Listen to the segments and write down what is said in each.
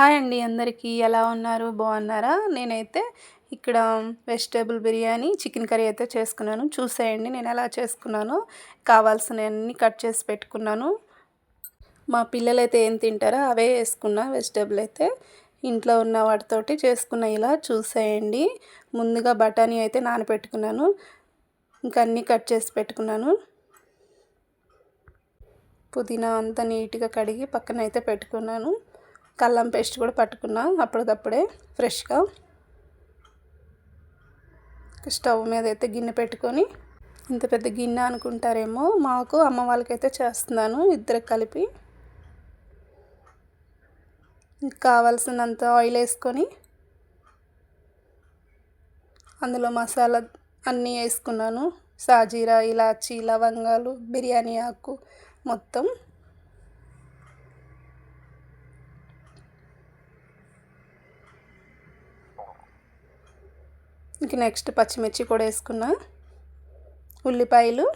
Hi అండి అందరికీ ఎలా ఉన్నారు? బాగున్నారా? నేనైతే ఇక్కడ వెజిటేబుల్ బిర్యానీ చికెన్ కర్రీ అయితే చేసుకున్నాను. చూసేయండి నేను ఎలా చేసుకున్నానో. కావాల్సినవన్నీ కట్ చేసి పెట్టుకున్నాను. మా పిల్లలు అయితే ఏం తింటారో అవే వేసుకున్నా వెజిటేబుల్ అయితే. ఇంట్లో ఉన్న వాటితోటి చేసుకున్న ఇలా చూసేయండి. ముందుగా బఠానీ అయితే నానబెట్టుకున్నాను ఇంకా అన్నీ కట్ చేసి పెట్టుకున్నాను. పుదీనా అంతా నీట్గా కడిగి పక్కన అయితే పెట్టుకున్నాను. కల్లం పేస్ట్ కూడా పట్టుకున్నా అప్పటికప్పుడే ఫ్రెష్గా. స్టవ్ మీద అయితే గిన్నె పెట్టుకొని ఇంత పెద్ద గిన్నె అనుకుంటారేమో మాకు అమ్మ వాళ్ళకైతే చేస్తున్నాను ఇద్దరు కలిపి. కావాల్సినంత ఆయిల్ వేసుకొని అందులో మసాలా అన్నీ వేసుకున్నాను. సాజీరా ఇలాచీ లవంగాలు బిర్యానీ ఆకు మొత్తం. ఇంక నెక్స్ట్ పచ్చిమిర్చి కూడా వేసుకున్నా. ఉల్లిపాయలు.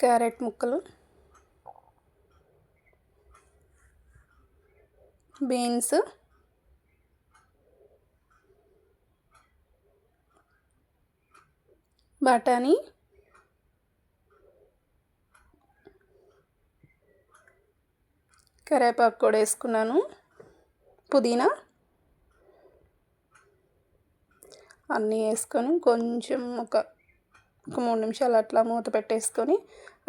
క్యారెట్ ముక్కలు. బీన్స్. బఠానీ. కరేపాకు కూడా వేసుకున్నాను. పుదీనా అన్నీ వేసుకొని కొంచెం ఒక ఒక మూడు నిమిషాలు అట్లా మూత పెట్టేసుకొని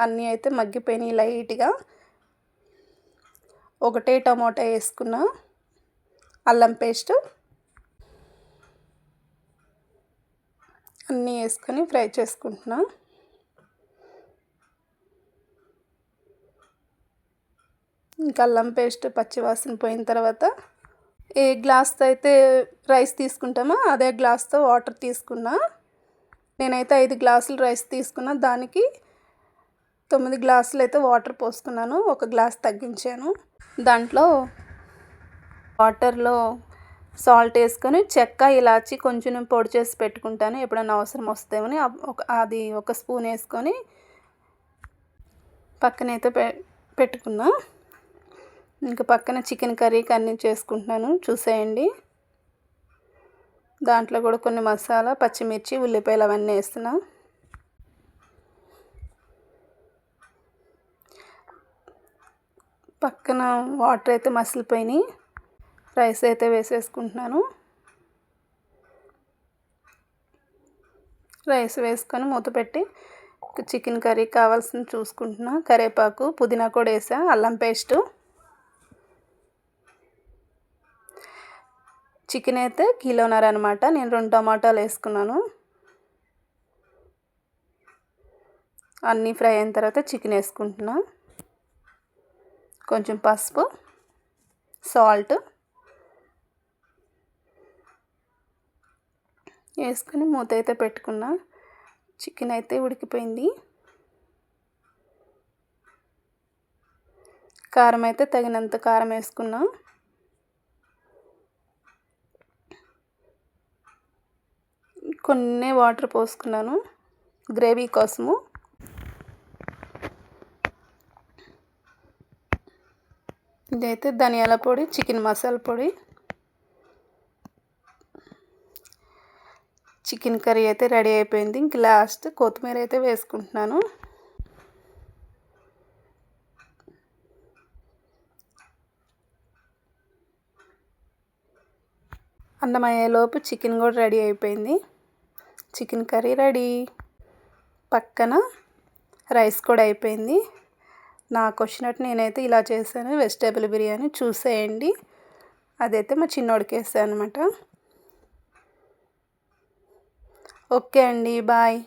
అన్నీ అయితే మగ్గిపోయినాయి లైట్గా. ఒకటే టమాటా వేసుకున్న అల్లం పేస్ట్. అన్నీ వేసుకొని ఫ్రై చేసుకుంటున్నా. ఇంకా అల్లం పేస్ట్ పచ్చివాసన పోయిన తర్వాత ఏ గ్లాస్తో అయితే రైస్ తీసుకుంటామో అదే గ్లాస్తో వాటర్ తీసుకున్నా నేనైతే ఐదు గ్లాసులు రైస్ తీసుకున్నా దానికి తొమ్మిది గ్లాసులు అయితే వాటర్ పోసుకున్నాను ఒక గ్లాస్ తగ్గించాను. దాంట్లో వాటర్లో సాల్ట్ వేసుకొని చెక్క ఇలాచి కొంచెం పొడి చేసి పెట్టుకుంటాను ఎప్పుడైనా అవసరం వస్తేమని. ఒక అది ఒక స్పూన్ వేసుకొని పక్కనైతే పె పెట్టుకున్నా. ఇంకా పక్కన చికెన్ కర్రీకి అన్నీ చేసుకుంటున్నాను. చూసేయండి. దాంట్లో కూడా కొన్ని మసాలా పచ్చిమిర్చి ఉల్లిపాయలు అవన్నీ వేస్తున్నా. పక్కన వాటర్ అయితే మసిలిపోయినాయి. రైస్ అయితే వేసేసుకుంటున్నాను. రైస్ వేసుకొని మూత పెట్టి చికెన్ కర్రీ కావాల్సింది చూసుకుంటున్నా. కరివేపాకు పుదీనా కూడా వేసా అల్లం పేస్టు. చికెన్ అయితే కిలోన్నర అనమాట నేను రెండు టమాటాలు వేసుకున్నాను. అన్నీ ఫ్రై అయిన తర్వాత చికెన్ వేసుకుంటున్నా. కొంచెం పసుపు సాల్ట్ వేసుకుని మూత అయితే పెట్టుకున్నా. చికెన్ అయితే ఉడికిపోయింది. కారం అయితే తగినంత కారం వేసుకున్నా. కొన్ని వాటర్ పోసుకున్నాను. గ్రేవీ కోసము. ఇదైతే ధనియాల పొడి చికెన్ మసాలా పొడి. చికెన్ కర్రీ అయితే రెడీ అయిపోయింది. ఇంక లాస్ట్ కొత్తిమీర అయితే వేసుకుంటున్నాను. అన్నమయ్యేలోపు చికెన్ కూడా రెడీ అయిపోయింది. Chicken curry ready. పక్కన రైస్ కూడా అయిపోయింది. నాకు వచ్చినట్టు నేనైతే ఇలా చేశాను. వెజిటేబుల్ బిర్యానీ చూసేయండి. అదైతే మా చిన్నోడికి వేసాను అనమాట ఓకే అండి బాయ్.